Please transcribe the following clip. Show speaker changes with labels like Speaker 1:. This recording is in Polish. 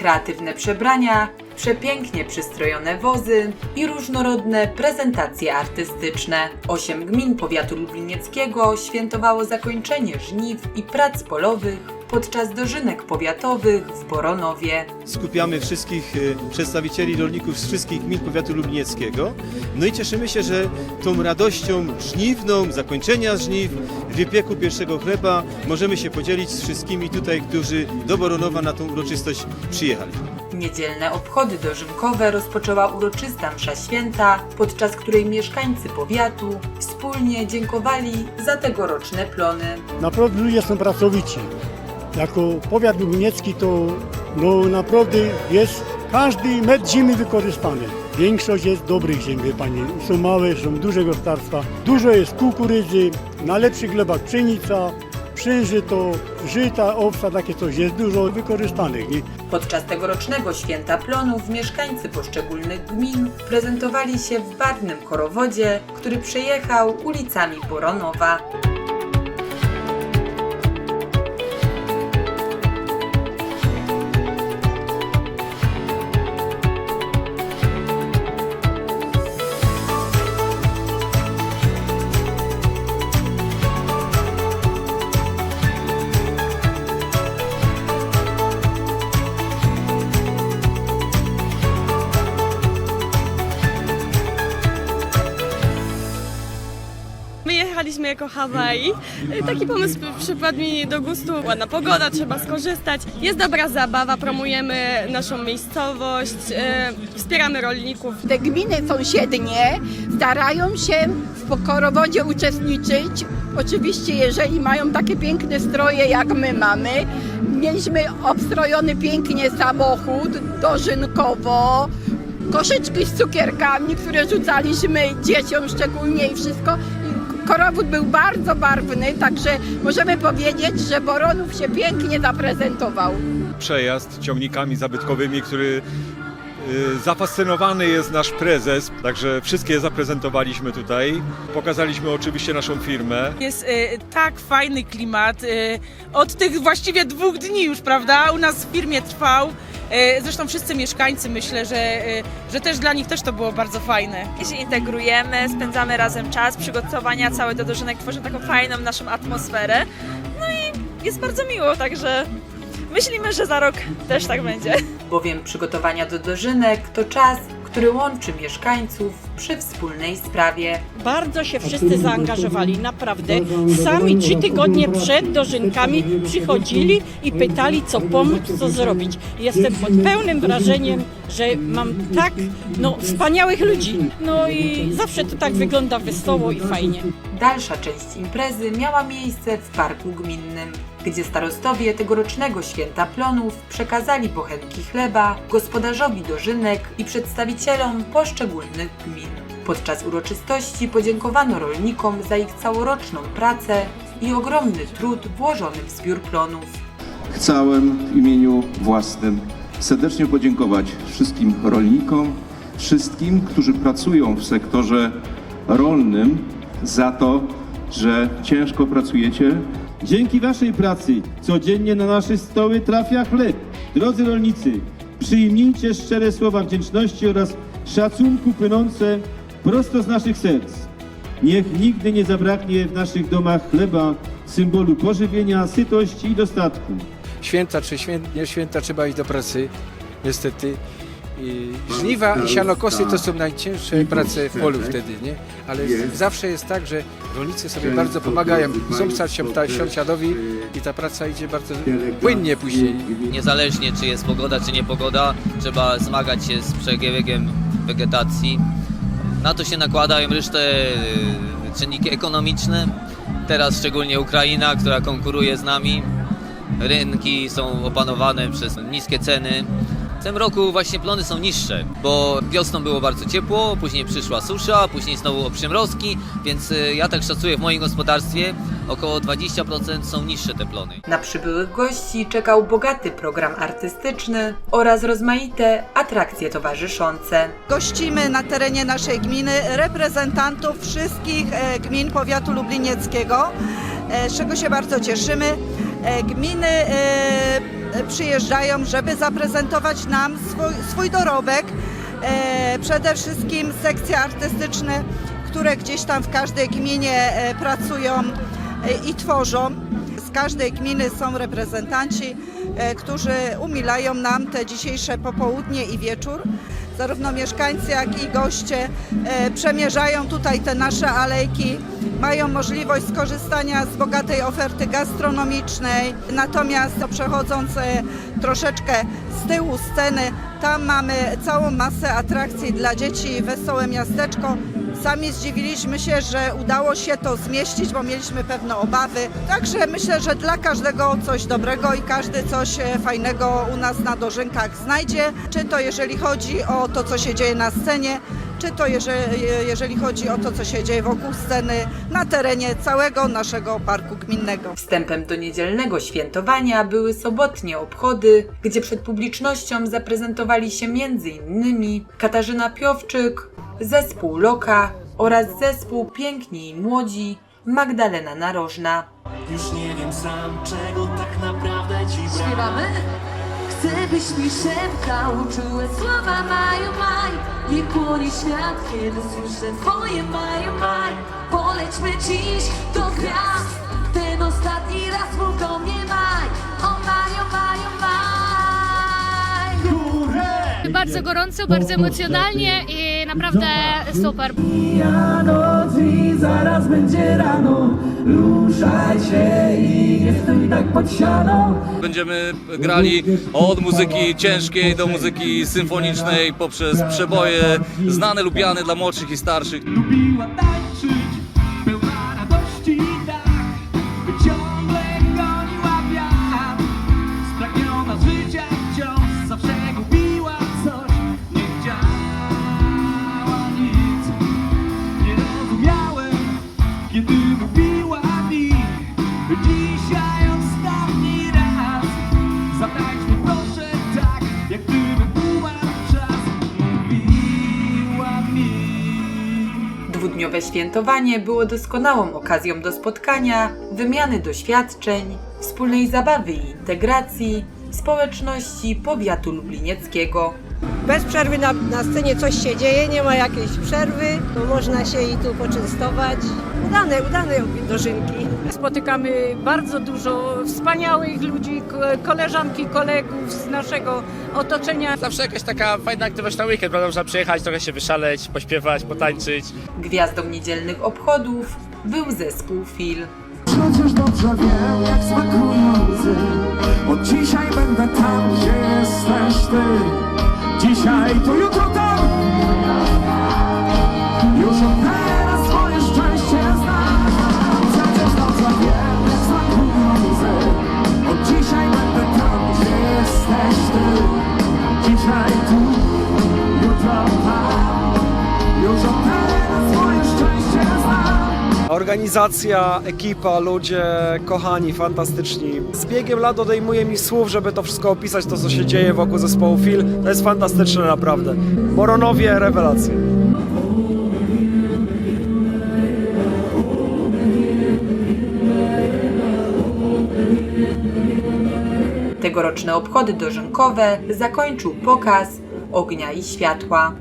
Speaker 1: kreatywne przebrania, przepięknie przystrojone wozy i różnorodne prezentacje artystyczne. Osiem gmin powiatu lublinieckiego świętowało zakończenie żniw i prac polowych podczas dożynek powiatowych w Boronowie.
Speaker 2: Skupiamy wszystkich y, przedstawicieli rolników z wszystkich gmin powiatu lublinieckiego. No i cieszymy się, że tą radością żniwną, zakończenia żniw, wypieku pierwszego chleba możemy się podzielić z wszystkimi tutaj, którzy do Boronowa na tą uroczystość przyjechali.
Speaker 1: Niedzielne obchody dożynkowe rozpoczęła uroczysta msza święta, podczas której mieszkańcy powiatu wspólnie dziękowali za tegoroczne plony.
Speaker 3: Naprawdę ludzie są pracowici. Jako powiat lubliniecki to no naprawdę jest każdy metr ziemi wykorzystany. Większość jest dobrych ziem, wie Pani. Są małe, są duże gospodarstwa. Dużo jest kukurydzy, na lepszych glebach pszenica, przężyto, żyta, owsa, takie coś. Jest dużo wykorzystanych. Nie?
Speaker 1: Podczas tegorocznego święta plonów mieszkańcy poszczególnych gmin prezentowali się w barwnym korowodzie, który przejechał ulicami Boronowa.
Speaker 4: Jako Hawaii. Taki pomysł przypadł mi do gustu. Ładna pogoda, trzeba skorzystać. Jest dobra zabawa, promujemy naszą miejscowość, e, wspieramy rolników.
Speaker 5: Te gminy sąsiednie starają się w korowodzie uczestniczyć. Oczywiście, jeżeli mają takie piękne stroje, jak my mamy. Mieliśmy obstrojony pięknie samochód dożynkowo, koszyczki z cukierkami, które rzucaliśmy dzieciom szczególnie i wszystko. Korowód był bardzo barwny, także możemy powiedzieć, że Boronów się pięknie zaprezentował.
Speaker 6: przejazd ciągnikami zabytkowymi, który y, zafascynowany jest nasz prezes, także wszystkie je zaprezentowaliśmy tutaj. Pokazaliśmy oczywiście naszą firmę.
Speaker 7: Jest y, tak fajny klimat. Y, od tych właściwie dwóch dni już, prawda? U nas w firmie trwał. Y, zresztą wszyscy mieszkańcy myślę, że, y, że też dla nich też to było bardzo fajne.
Speaker 8: się integrujemy, spędzamy razem czas, przygotowania całe do dożynek tworzą taką fajną naszą atmosferę. No i jest bardzo miło, także myślimy, że za rok też tak będzie.
Speaker 1: bowiem przygotowania do dożynek to czas, który łączy mieszkańców przy wspólnej sprawie.
Speaker 9: Bardzo się wszyscy zaangażowali, naprawdę. Sami trzy tygodnie przed dożynkami przychodzili i pytali, co pomóc, co zrobić. Jestem pod pełnym wrażeniem, że mam tak no, wspaniałych ludzi. No i zawsze to tak wygląda wesoło i fajnie.
Speaker 1: Dalsza część imprezy miała miejsce w parku gminnym, gdzie starostowie tegorocznego święta plonów przekazali bochenki chleba gospodarzowi dożynek i przedstawicielom poszczególnych gmin. Podczas uroczystości podziękowano rolnikom za ich całoroczną pracę i ogromny trud włożony w zbiór plonów.
Speaker 10: Chciałem w imieniu własnym serdecznie podziękować wszystkim rolnikom, wszystkim, którzy pracują w sektorze rolnym za to, że ciężko pracujecie.
Speaker 11: Dzięki Waszej pracy codziennie na nasze stoły trafia chleb. Drodzy rolnicy, przyjmijcie szczere słowa wdzięczności oraz szacunku płynące prosto z naszych serc. Niech nigdy nie zabraknie w naszych domach chleba, symbolu pożywienia, sytości i dostatku.
Speaker 12: święta czy świę, nie święta trzeba iść do pracy, niestety. Żniwa i sianokosy to są najcięższe prace w polu wtedy, nie? Ale zawsze jest tak, że rolnicy sobie bardzo pomagają siąta- sąsiadowi i ta praca idzie bardzo płynnie później.
Speaker 13: Niezależnie czy jest pogoda, czy nie pogoda, trzeba zmagać się z przebiegiem wegetacji. Na to się nakładają resztę y, czynniki ekonomiczne. Teraz szczególnie Ukraina, która konkuruje z nami. Rynki są opanowane przez niskie ceny. W tym roku właśnie plony są niższe, bo wiosną było bardzo ciepło, później przyszła susza, później znowu przymrozki, więc y, ja tak szacuję w moim gospodarstwie około 20% są niższe te plony.
Speaker 1: Na przybyłych gości czekał bogaty program artystyczny oraz rozmaite atrakcje towarzyszące.
Speaker 5: Gościmy na terenie naszej gminy reprezentantów wszystkich e, gmin powiatu lublinieckiego, e, z czego się bardzo cieszymy. E, Gminy
Speaker 14: przyjeżdżają, żeby zaprezentować nam swój, swój dorobek. E, przede wszystkim sekcje artystyczne, które gdzieś tam w każdej gminie e, pracują e, i tworzą. Z każdej gminy są reprezentanci, e, którzy umilają nam te dzisiejsze popołudnie i wieczór. Zarówno mieszkańcy, jak i goście e, przemierzają tutaj te nasze alejki, mają możliwość skorzystania z bogatej oferty gastronomicznej. Natomiast przechodząc e, troszeczkę z tyłu sceny, tam mamy całą masę atrakcji dla dzieci, wesołe miasteczko. Sami zdziwiliśmy się, że udało się to zmieścić, bo mieliśmy pewne obawy. Także myślę, że dla każdego coś dobrego i każdy coś e, fajnego u nas na dożynkach znajdzie. Czy to jeżeli chodzi o to, co się dzieje na scenie, czy to jeżeli, jeżeli chodzi o to, co się dzieje wokół sceny na terenie całego naszego parku gminnego.
Speaker 1: Wstępem do niedzielnego świętowania były sobotnie obchody, gdzie przed publicznością zaprezentowali się m.in. Katarzyna Piowczyk, zespół Loka oraz zespół Piękni i Młodzi Magdalena Narożna.
Speaker 15: Już nie wiem sam, czego tak naprawdę ci brak
Speaker 16: Śpiewamy? Chcę byś mi szeptał, czułe słowa maju maj Nie płonie świat, kiedy słyszę twoje maju maj. Polećmy dziś do gwiazd. Ten ostatni raz mów do mnie maj. O maju, maju, maj
Speaker 17: Bardzo gorąco, bardzo emocjonalnie i naprawdę super.
Speaker 15: Ja noc i zaraz będzie rano Ruszaj się i stój tak pod ścianą
Speaker 18: Będziemy grali od muzyki ciężkiej do muzyki symfonicznej poprzez przeboje znane, lubiane dla młodszych i starszych.
Speaker 15: Lubiła tańczyć,
Speaker 1: Dwudniowe świętowanie było doskonałą okazją do spotkania, wymiany doświadczeń, wspólnej zabawy i integracji społeczności powiatu lublinieckiego.
Speaker 19: Bez przerwy na, na scenie coś się dzieje, nie ma jakiejś przerwy, to można się i tu poczęstować. Udane, udane dożynki.
Speaker 9: Spotykamy bardzo dużo wspaniałych ludzi, ko- koleżanki, kolegów z naszego otoczenia.
Speaker 20: Zawsze jakaś taka fajna aktywność na weekend, prawda? Można przyjechać, trochę się wyszaleć, pośpiewać, potańczyć.
Speaker 1: Gwiazdą niedzielnych obchodów był zespół Fil.
Speaker 15: Przecież dobrze wiem, jak smakują łzy Od dzisiaj będę tam, gdzie jesteś ty Dzisiaj to jutro tam Już
Speaker 21: Organizacja, ekipa, ludzie, kochani, fantastyczni. Z biegiem lat odejmuje mi słów, żeby to wszystko opisać, to co się dzieje wokół zespołu Fil. To jest fantastyczne naprawdę. Moronowie, rewelacje.
Speaker 1: Tegoroczne obchody dożynkowe zakończył pokaz ognia i światła.